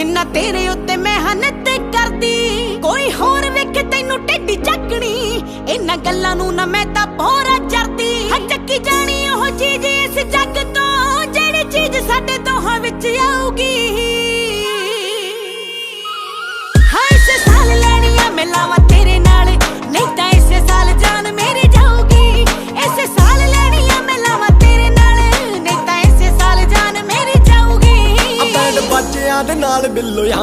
ਜਿੰਨਾ ਤੇਰੇ ਉੱਤੇ ਮਿਹਨਤ ਕਰਦੀ, ਕੋਈ ਹੋਰ ਵੇਖ ਤੈਨੂੰ ਟੇਢੀ ਚੱਕਣੀ। ਇਹਨਾਂ ਗੱਲਾਂ ਨੂੰ ਨਾ ਮੈਂ ਤਾਂ ਪੋਰਾ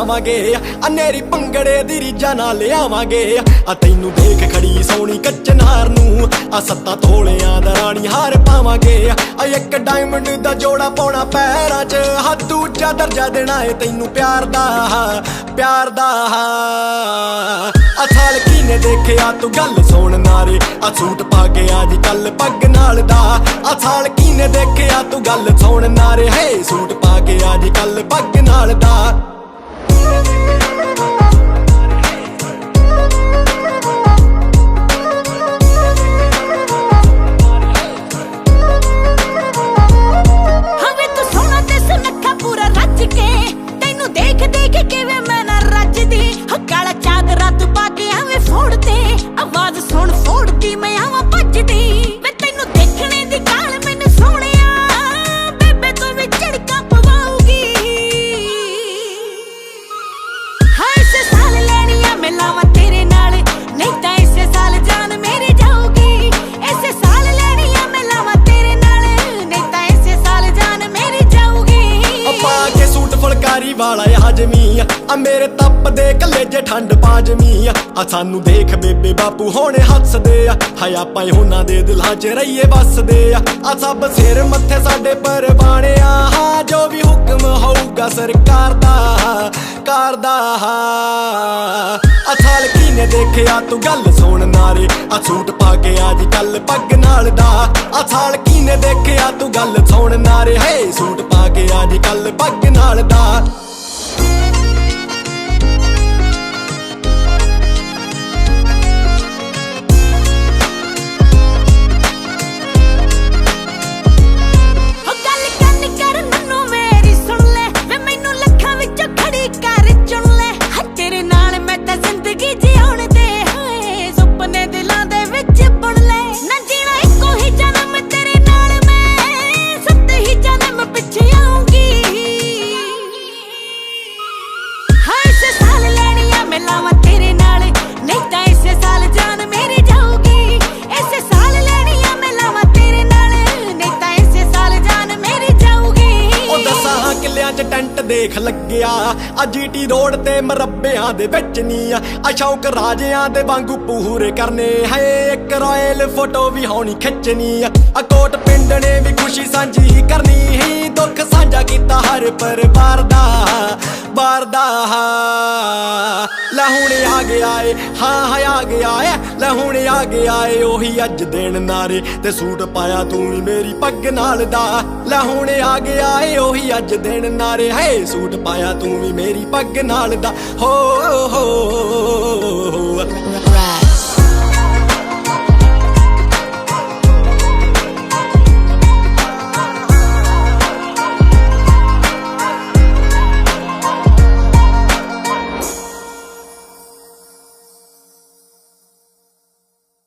ਬਿੱਲੋ ਅਨੇਰੀ ਪੰਗੜੇ ਦੀ ਰੀਜਾ ਨਾਲ ਲਿਆਵਾਂਗੇ। ਆ ਤੈਨੂੰ ਦੇਖ ਖੜੀ ਸੋਹਣੀ ਕੱਚਨਾਰ ਨੂੰ। ਆ ਸੱਤਾ ਤੋਲਿਆਂ ਦਾ ਰਾਣੀ ਹਾਰ ਪਾਵਾਂਗੇ। ਆ ਇੱਕ ਡਾਇਮੰਡ ਦਾ ਜੋੜਾ ਪਾਉਣਾ ਪੈਰਾਂ 'ਚ। ਹੱਥ ਉੱਚਾ ਦਰਜਾ ਦੇਣਾ ਏ ਤੈਨੂੰ ਪਿਆਰ ਦਾ। ਪਿਆਰ ਦਾ। ਆ ਕੀਨੇ ਦੇਖਿਆ ਤੂੰ ਗੱਲ ਸੁਣ ਨਾਰੇ। ਆ ਸੂਟ ਪਾ ਕੇ ਅੱਜ ਕੱਲ ਪੱਗ ਨਾਲ ਦਾ। ਆ ਸਾਲ ਕੀਨੇ ਦੇਖਿਆ ਤੂੰ ਗੱਲ ਸੁਣ ਨਾਰੇ। ਹੈ ਸੂਟ ਪਾ ਕੇ ਅੱਜ ਕੱਲ ਪੱਗ ਨਾਲ ਦਾ। Oh. ਫੁਲਕਾਰੀ ਵਾਲਾ ਹਾਜਮੀ ਆ। ਮੇਰੇ ਤੱਪ ਦੇ ਕੱਲੇ ਠੰਡ ਪਾਜਮੀ ਆ। ਸਾਨੂੰ ਦੇਖ ਬੇਬੇ ਬਾਪੂ ਹੋਣੇ ਹੱਸਦੇ ਆ। ਹਾਏ ਆਪਾਂ ਉਹਨਾਂ ਦੇ ਦਿਲਾਂ 'ਚ ਰਹੀਏ ਵੱਸਦੇ ਆ। ਆ ਸਭ ਸਿਰ ਮੱਥੇ ਸਾਡੇ ਪਰਵਾਣਿਆ ਹਾਂ, ਜੋ ਵੀ ਹੁਕਮ ਹੋਊਗਾ ਸਰਕਾਰ ਦਾ ਕਰਦਾ ਆ ਸਾਲ ਕੀਨੇ ਦੇਖਿਆ ਤੂੰ ਗੱਲ ਸੁਣ ਨਾਰੇ। ਆ ਸੂਟ ਪਾ ਕੇ ਅੱਜ ਕੱਲ ਪੱਗ ਨਾਲ ਦਾ। ਆ ਸਾਲ ਕੀਨੇ ਦੇਖਿਆ ਤੂੰ ਗੱਲ ਸੁਣ ਨਾਰੇ। ਹੈ ਸੂਟ ਅੱਜ ਕੱਲ ਪੱਗ ਨਾਲ ਦਾ। ਦਸਾਂ 'ਚ ਟੈਂਟ ਦੇਖ ਲੱਗਿਆ। ਆ ਜੀਟੀ ਰੋਡ ਤੇ ਮਰੱਬਿਆਂ ਦੇ ਵਿੱਚ ਨਹੀਂ ਆ। ਆ ਰਾਜਿਆਂ ਦੇ ਵਾਂਗੂ ਪੂਰੇ ਕਰਨੇ ਹੈ। ਇੱਕ ਰਾਇਲ ਫੋਟੋ ਵੀ ਹੋਣੀ ਖਿੱਚਣੀ ਆ। ਆ ਕੋਟ ਪਿੰਡ ਨੇ ਵੀ ਖੁਸ਼ੀ ਸਾਂਝੀ ਕਰਨੀ ਹੀ ਦੁੱਖ ਸਾਂਝਾ ਕੀਤਾ ਹਰ ਪਰਿਵਾਰ ਦਾ। ਬਾਰ ਦਾ ਲੈ ਹੁਣ ਆ ਗਿਆ ਏ ਹਾਂ ਹਾਂ, ਆ ਗਿਆ ਏ ਲੈ ਹੁਣ ਆ ਗਿਆ ਏ ਉਹੀ ਅੱਜ ਦੇਣ ਨਾਰੇ ਤੇ ਸੂਟ ਪਾਇਆ ਤੂੰ ਵੀ ਮੇਰੀ ਪੱਗ ਨਾਲ ਦਾ। ਲੈ ਹੁਣ ਆ ਗਿਆ ਏ ਉਹੀ ਅੱਜ ਦੇਣ ਨਾਰੇ। ਹੈ, ਸੂਟ ਪਾਇਆ ਤੂੰ ਵੀ ਮੇਰੀ ਪੱਗ ਨਾਲ ਦਾ। ਹੋ ਹੋ Right.